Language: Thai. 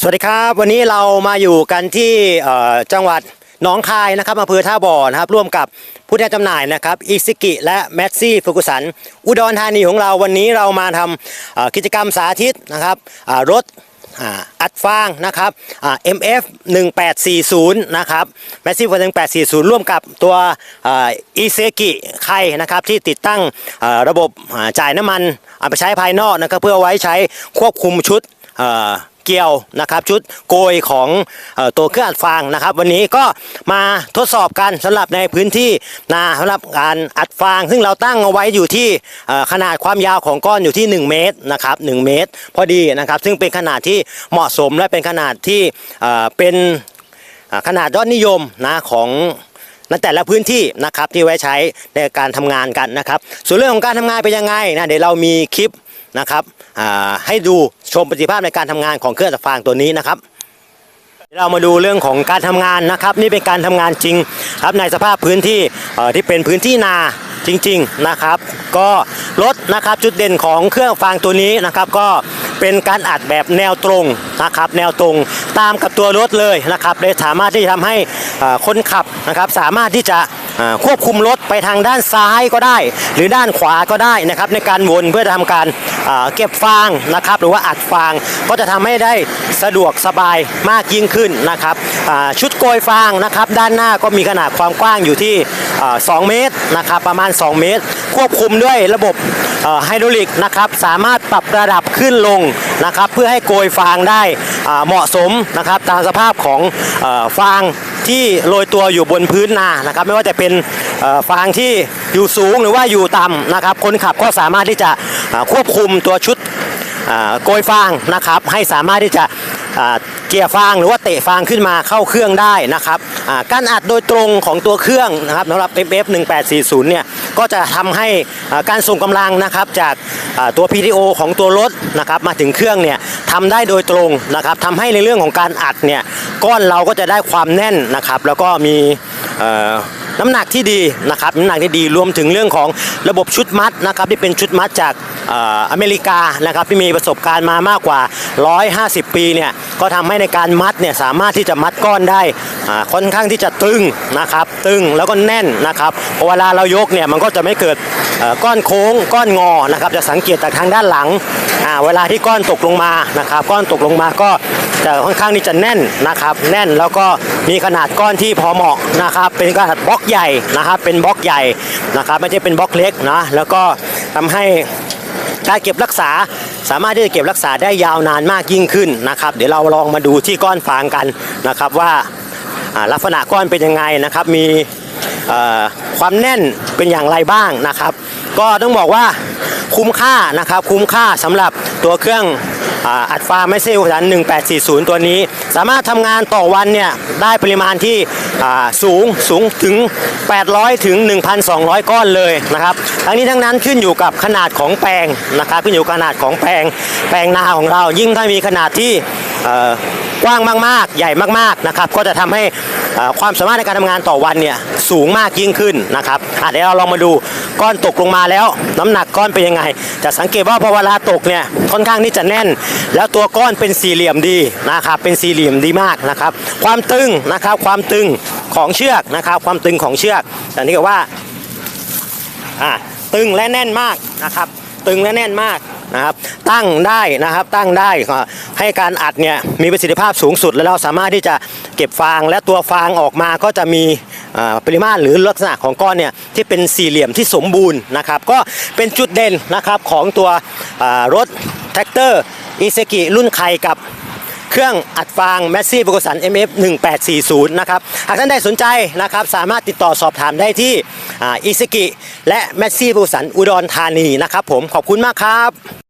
สวัสดีครับวันนี้เรามาอยู่กันที่จังหวัดหนองคายนะครับอำเภอท่าบ่อนะครับร่วมกับผู้แทนจำหน่ายนะครับอิซิกิและแมสซี่ฟุกุสัน อุดรธานีของเราวันนี้เรามาทำกิจกรรมสาธิตนะครับรถอัดฟางนะครับอ่า MF 1840นะครับแมสซี่ฟุกุสัน1840 ร่วมกับตัวอิเซกิไคนะครับที่ติดตั้งระบบจ่ายน้ำมันเอาไปใช้ภายนอกนะครับเพื่อไว้ใช้ควบคุมชุด เกียวนะครับ ชุดโกยของอตัวเครื่องอัดฟางนะครับ วันนี้ก็มาทดสอบกันสำหรับในพื้นที่นาสำหรับการอัดฟาง ซึ่งเราตั้งเอาไว้อยู่ที่ขนาดความยาวของก้อนอยู่ที่ 1 เมตรนะครับ1เมตร พอดีนะครับ ซึ่งเป็นขนาดที่เหมาะสมและเป็นขนาดที่เเป็นขนาดยอดนิยมนะของในแต่ละพื้นที่นะครับที่ไว้ใช้ในการทำงานกันนะครับ ส่วนเรื่องของการทำงานเป็นยังไงนะเดี๋ยวเรามีคลิป นะครับอ่าให้ดูชมประสิทธิภาพในการทำงานของเครื่องตัดฟางตัวนี้นะครับเรามาดูเรื่องของการทำงานนะครับ นี่เป็นการทำงานจริงครับในสภาพพื้นที่อ่อที่เป็นพื้นที่นาจริงๆนะครับ ก็รถนะครับจุดเด่นของเครื่องฟางตัวนี้นะครับ ก็เป็นการอัดแบบแนวตรงนะครับ แนวตรงตามกับตัวรถเลยนะครับเลยสามารถที่จะทำให้อ่อคนขับนะครับ สามารถที่จะ ควบคุมรถไปทางด้านซ้ายก็ได้ หรือด้านขวาก็ได้นะครับในการวนเพื่อทำการเก็บฟางนะครับ หรือว่าอัดฟางก็จะทำให้ได้สะดวกสบายมากยิ่งขึ้นนะครับชุดโกยฟางนะครับ ด้านหน้าก็มีขนาดความกว้างอยู่ที่เอ่อ2เมตรนะครับประมาณ 2 เมตร ควบคุมด้วยระบบไฮดรอลิกนะครับสามารถปรับระดับขึ้นลงนะครับ เพื่อให้โกยฟางได้เหมาะสมนะครับ ตามสภาพของอฟาง ที่โรยตัวอยู่บนพื้นนานะครับ ไม่ว่าจะเป็นฟางที่อยู่สูงหรือว่าอยู่ต่ำนะครับ คนขับก็สามารถที่จะควบคุมตัวชุดเอ่อโกยฟางนะครับ ให้สามารถที่จะเกี่ยฟางหรือว่าเตะฟางขึ้นมาเข้าเครื่องได้นะครับการอัดโดยตรงของตัวเครื่องนะครับสำหรับ FF 1840เนี่ยก็จะทำให้ การส่งกำลังนะครับจากตัว PTO ของตัวรถนะครับมาถึงเครื่องเนี่ยทำได้โดยตรงนะครับทำให้ในเรื่องของการอัดเนี่ยก้อนเราก็จะได้ความแน่นนะครับแล้วก็มีน้ำหนักที่ดีนะครับน้ำหนักที่ดีรวมถึงเรื่องของระบบชุดมัดนะครับที่เป็นชุดมัดจากเอ่ออเมริกานะครับที่มีประสบการณ์มามากกว่า 150 ปีเนี่ย ก็ทำให้ในการมัดเนี่ยสามารถที่จะมัดก้อนได้ค่อนข้างที่จะตึงนะครับ ตึงแล้วก็แน่นนะครับพอเวลาเรายกเนี่ยมันก็จะไม่เกิดก้อนโค้ง ก้อนงอนะครับ จะสังเกตจากทางด้านหลังเวลาที่ก้อนตกลงมานะครับ ก้อนตกลงมาก็จะค่อนข้างที่จะแน่นนะครับ แน่นแล้วก็มีขนาดก้อนที่พอเหมาะนะครับ เป็นขนาดบล็อกใหญ่นะครับ เป็นบล็อกใหญ่นะครับ ไม่ใช่เป็นบล็อกเล็กนะแล้วก็ทำให้การเก็บรักษา สามารถที่จะเก็บรักษาได้ยาวนานมากยิ่งขึ้นนะครับ เดี๋ยวเราลองมาดูที่ก้อนฟางกันนะครับว่าลักษณะก้อนเป็นยังไงนะครับ มีความแน่นเป็นอย่างไรบ้างนะครับ ก็ต้องบอกว่าคุ้มค่านะครับ คุ้มค่าสำหรับตัวเครื่อง อัดฟาไม่เซลสัน1840 ตัวนี้ สามารถทำงานต่อวันเนี่ยได้ปริมาณที่สูงสูงถึง 800 ถึง 1,200 ก้อนเลยนะครับ ทั้งนี้ทั้งนั้นขึ้นอยู่กับขนาดของแปลงนะครับขึ้นอยู่ขนาดของแปลงแปลงนาของเรายิ่งถ้ามีขนาดที่กว้างมากๆ ใหญ่มากๆนะครับก็จะทำให้ ความสามารถในการทำงานต่อวันเนี่ยสูงมากยิ่งขึ้นนะครับอะเดี๋ยวเราลองมาดูก้อนตกลงมาแล้ว น้ำหนักก้อนเป็นยังไงจะสังเกตว่าพอเวลาตกเนี่ยค่อนข้างที่จะแน่น แล้วตัวก้อนเป็นสี่เหลี่ยมดีนะครับเป็นสี่เหลี่ยมดีมากนะครับ ความตึงนะครับความตึงของเชือกนะครับ ความตึงของเชือกแต่นี่ก็ว่าอ่าตึงและแน่นมากนะครับ ตึงและแน่นมาก นะครับตั้งได้นะครับตั้งได้ให้การอัดเนี่ยมีประสิทธิภาพสูงสุด แล้วเราสามารถที่จะเก็บฟางและตัวฟางออกมาก็จะมีปริมาตรหรือลักษณะของก้อนเนี่ยที่เป็นสี่เหลี่ยมที่สมบูรณ์นะครับก็เป็นจุดเด่นนะครับของตัวรถแท็กเตอร์อิเซกิรุ่นไคกับ เครื่องอัดฟางแมสซี่บุกสัน MF 1840นะครับหากท่านใดสนใจนะครับสามารถติดต่อสอบถามได้ที่อิสกิ และแมสซี่บุกสันอุดรธานีนะครับผมขอบคุณมากครับ